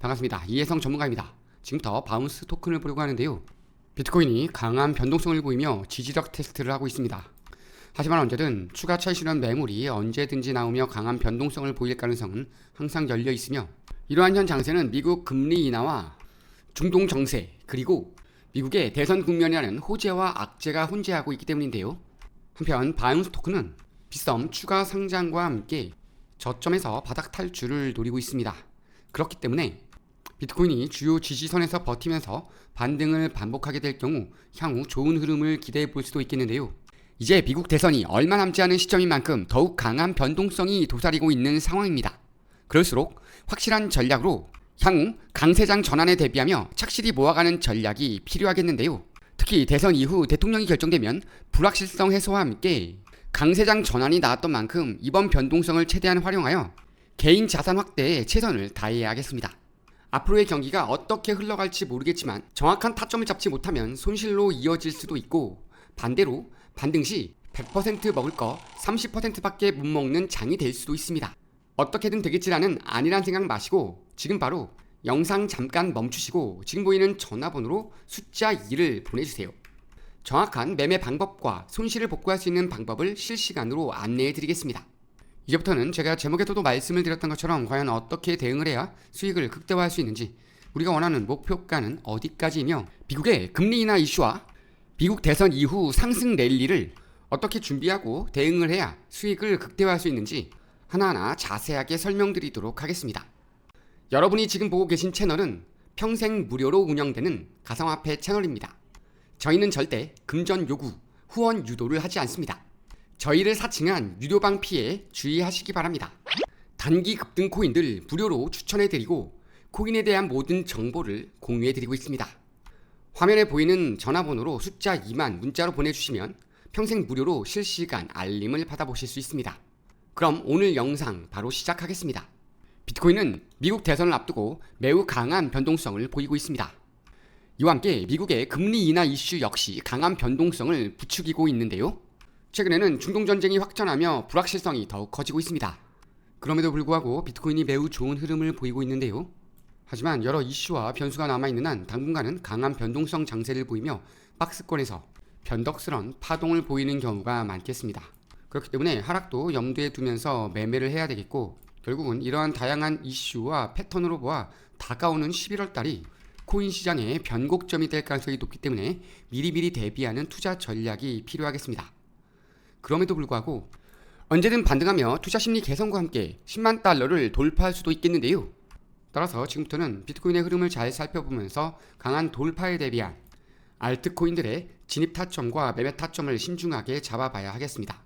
반갑습니다. 이혜성 전문가입니다. 지금부터 바운스 토큰을 보려고 하는데요. 비트코인이 강한 변동성을 보이며 지지력 테스트를 하고 있습니다. 하지만 언제든 추가 차익 실현 매물이 언제든지 나오며 강한 변동성을 보일 가능성은 항상 열려 있으며 이러한 현 장세는 미국 금리 인하와 중동 정세 그리고 미국의 대선 국면이라는 호재와 악재가 혼재하고 있기 때문인데요. 한편 바이온스 토큰은 빗썸 추가 상장과 함께 저점에서 바닥 탈출을 노리고 있습니다. 그렇기 때문에 비트코인이 주요 지지선에서 버티면서 반등을 반복하게 될 경우 향후 좋은 흐름을 기대해 볼 수도 있겠는데요. 이제 미국 대선이 얼마 남지 않은 시점인 만큼 더욱 강한 변동성이 도사리고 있는 상황입니다. 그럴수록 확실한 전략으로 향후 강세장 전환에 대비하며 착실히 모아가는 전략이 필요하겠는데요. 특히 대선 이후 대통령이 결정되면 불확실성 해소와 함께 강세장 전환이 나왔던 만큼 이번 변동성을 최대한 활용하여 개인 자산 확대에 최선을 다해야 하겠습니다. 앞으로의 경기가 어떻게 흘러갈지 모르겠지만 정확한 타점을 잡지 못하면 손실로 이어질 수도 있고 반대로 반등 시 100% 먹을 거 30%밖에 못 먹는 장이 될 수도 있습니다. 어떻게든 되겠지라는 아니란 생각 마시고 지금 바로 영상 잠깐 멈추시고 지금 보이는 전화번호로 숫자 2를 보내주세요. 정확한 매매 방법과 손실을 복구할 수 있는 방법을 실시간으로 안내해 드리겠습니다. 이제부터는 제가 제목에서도 말씀을 드렸던 것처럼 과연 어떻게 대응을 해야 수익을 극대화할 수 있는지 우리가 원하는 목표가는 어디까지이며 미국의 금리 인하 이슈와 미국 대선 이후 상승 랠리를 어떻게 준비하고 대응을 해야 수익을 극대화할 수 있는지 하나하나 자세하게 설명드리도록 하겠습니다. 여러분이 지금 보고 계신 채널은 평생 무료로 운영되는 가상화폐 채널입니다. 저희는 절대 금전 요구, 후원 유도를 하지 않습니다. 저희를 사칭한 유료방 피해 주의하시기 바랍니다. 단기 급등 코인들 무료로 추천해드리고 코인에 대한 모든 정보를 공유해드리고 있습니다. 화면에 보이는 전화번호로 숫자 2만 문자로 보내주시면 평생 무료로 실시간 알림을 받아보실 수 있습니다. 그럼 오늘 영상 바로 시작하겠습니다. 비트코인은 미국 대선을 앞두고 매우 강한 변동성을 보이고 있습니다. 이와 함께 미국의 금리 인하 이슈 역시 강한 변동성을 부추기고 있는데요. 최근에는 중동 전쟁이 확전하며 불확실성이 더욱 커지고 있습니다. 그럼에도 불구하고 비트코인이 매우 좋은 흐름을 보이고 있는데요. 하지만 여러 이슈와 변수가 남아있는 한 당분간은 강한 변동성 장세를 보이며 박스권에서 변덕스런 파동을 보이는 경우가 많겠습니다. 그렇기 때문에 하락도 염두에 두면서 매매를 해야 되겠고 결국은 이러한 다양한 이슈와 패턴으로 보아 다가오는 11월 달이 코인 시장의 변곡점이 될 가능성이 높기 때문에 미리미리 대비하는 투자 전략이 필요하겠습니다. 그럼에도 불구하고 언제든 반등하며 투자 심리 개선과 함께 10만 달러를 돌파할 수도 있겠는데요. 따라서 지금부터는 비트코인의 흐름을 잘 살펴보면서 강한 돌파에 대비한 알트코인들의 진입 타점과 매매 타점을 신중하게 잡아봐야 하겠습니다.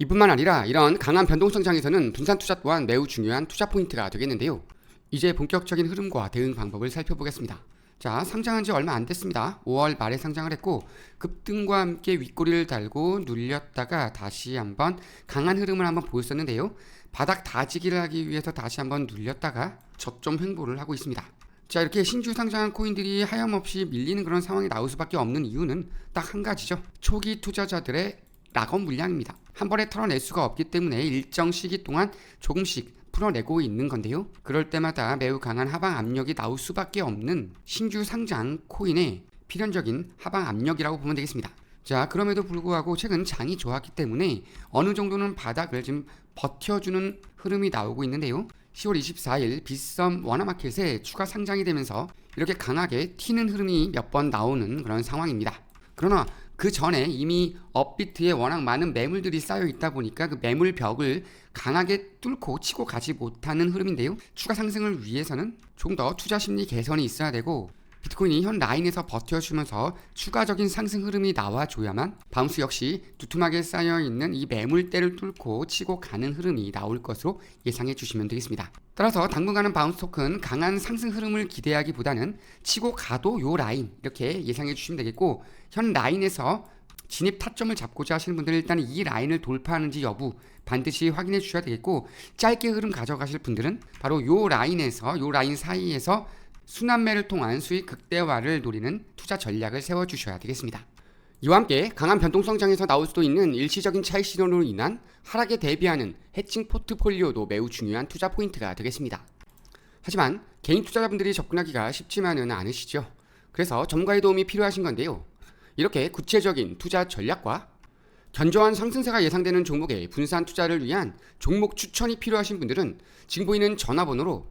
이뿐만 아니라 이런 강한 변동성 장에서는 분산 투자 또한 매우 중요한 투자 포인트가 되겠는데요. 이제 본격적인 흐름과 대응 방법을 살펴보겠습니다. 자, 상장한 지 얼마 안 됐습니다. 5월 말에 상장을 했고 급등과 함께 윗꼬리를 달고 눌렸다가 다시 한번 강한 흐름을 한번 보였었는데요. 바닥 다지기를 하기 위해서 다시 한번 눌렸다가 저점 횡보를 하고 있습니다. 자, 이렇게 신주 상장한 코인들이 하염없이 밀리는 그런 상황이 나올 수밖에 없는 이유는 딱 한 가지죠. 초기 투자자들의 락업 물량입니다. 한 번에 털어낼 수가 없기 때문에 일정 시기 동안 조금씩 풀어내고 있는 건데요. 그럴 때마다 매우 강한 하방 압력이 나올 수밖에 없는 신규 상장 코인의 필연적인 하방 압력이라고 보면 되겠습니다. 자, 그럼에도 불구하고 최근 장이 좋았기 때문에 어느 정도는 바닥을 지금 버텨주는 흐름이 나오고 있는데요. 10월 24일 빗썸 원화마켓에 추가 상장이 되면서 이렇게 강하게 튀는 흐름이 몇 번 나오는 그런 상황입니다. 그러나 그 전에 이미 업비트에 워낙 많은 매물들이 쌓여 있다 보니까 그 매물 벽을 강하게 뚫고 치고 가지 못하는 흐름인데요. 추가 상승을 위해서는 좀 더 투자 심리 개선이 있어야 되고 비트코인이 현 라인에서 버텨주면서 추가적인 상승 흐름이 나와줘야만 바운스 역시 두툼하게 쌓여 있는 이 매물대를 뚫고 치고 가는 흐름이 나올 것으로 예상해 주시면 되겠습니다. 따라서 당분간은 바운스 토큰 강한 상승 흐름을 기대하기보다는 치고 가도 요 라인 이렇게 예상해 주시면 되겠고 현 라인에서 진입 타점을 잡고자 하시는 분들은 일단 이 라인을 돌파하는지 여부 반드시 확인해 주셔야 되겠고 짧게 흐름 가져가실 분들은 바로 요 라인에서 요 라인 사이에서 순환매를 통한 수익 극대화를 노리는 투자 전략을 세워주셔야 되겠습니다. 이와 함께 강한 변동성장에서 나올 수도 있는 일시적인 차익 실현으로 인한 하락에 대비하는 해칭 포트폴리오도 매우 중요한 투자 포인트가 되겠습니다. 하지만 개인 투자자분들이 접근하기가 쉽지만은 않으시죠. 그래서 전문가의 도움이 필요하신 건데요. 이렇게 구체적인 투자 전략과 견조한 상승세가 예상되는 종목의 분산 투자를 위한 종목 추천이 필요하신 분들은 지금 보이는 전화번호로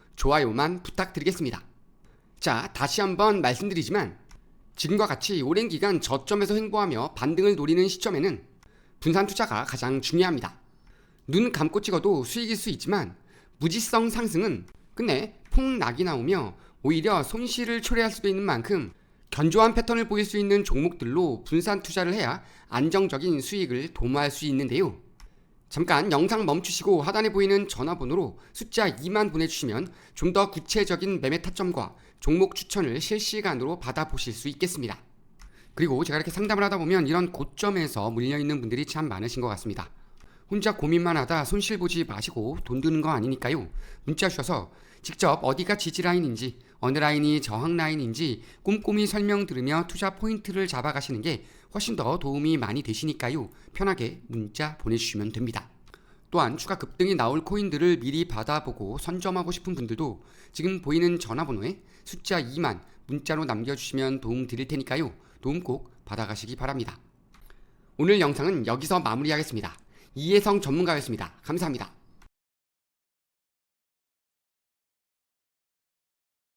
좋아요만 부탁드리겠습니다. 자, 다시 한번 말씀드리지만 지금과 같이 오랜 기간 저점에서 횡보하며 반등을 노리는 시점에는 분산 투자가 가장 중요합니다. 눈 감고 찍어도 수익일 수 있지만 무지성 상승은 끝내 폭락이 나오며 오히려 손실을 초래할 수도 있는 만큼 견조한 패턴을 보일 수 있는 종목들로 분산 투자를 해야 안정적인 수익을 도모할 수 있는데요. 잠깐 영상 멈추시고 하단에 보이는 전화번호로 숫자 2만 보내주시면 좀 더 구체적인 매매 타점과 종목 추천을 실시간으로 받아보실 수 있겠습니다. 그리고 제가 이렇게 상담을 하다 보면 이런 고점에서 물려있는 분들이 참 많으신 것 같습니다. 혼자 고민만 하다 손실 보지 마시고 돈 드는 거 아니니까요. 문자 주셔서 직접 어디가 지지 라인인지 어느 라인이 저항 라인인지 꼼꼼히 설명 들으며 투자 포인트를 잡아가시는 게 훨씬 더 도움이 많이 되시니까요. 편하게 문자 보내주시면 됩니다. 또한 추가 급등이 나올 코인들을 미리 받아보고 선점하고 싶은 분들도 지금 보이는 전화번호에 숫자 2만 문자로 남겨주시면 도움 드릴 테니까요. 도움 꼭 받아가시기 바랍니다. 오늘 영상은 여기서 마무리하겠습니다. 이혜성 전문가였습니다. 감사합니다.